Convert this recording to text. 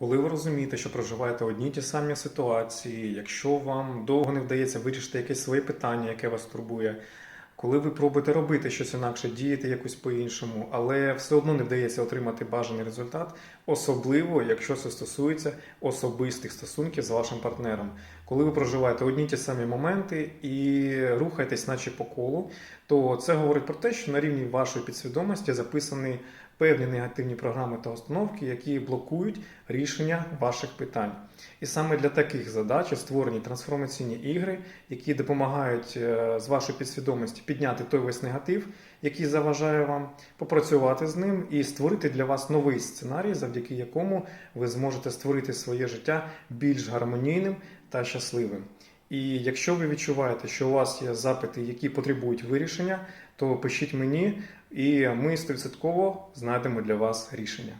Коли ви розумієте, що проживаєте одні й ті самі ситуації, якщо вам довго не вдається вирішити якесь своє питання, яке вас турбує, коли ви пробуєте робити щось інакше, діяти якось по-іншому, але все одно не вдається отримати бажаний результат, особливо якщо це стосується особистих стосунків з вашим партнером. Коли ви проживаєте одні й ті самі моменти і рухаєтесь, наче по колу, то це говорить про те, що на рівні вашої підсвідомості записані певні негативні програми та установки, які блокують рішення ваших питань. І саме для таких задач створені трансформаційні ігри, які допомагають е, з вашої підсвідомості підняти той весь негатив, який заважає вам, попрацювати з ним і створити для вас новий сценарій, завдяки якому ви зможете створити своє життя більш гармонійним та щасливим. І якщо ви відчуваєте, що у вас є запити, які потребують вирішення, то пишіть мені, і ми 100% знайдемо для вас рішення.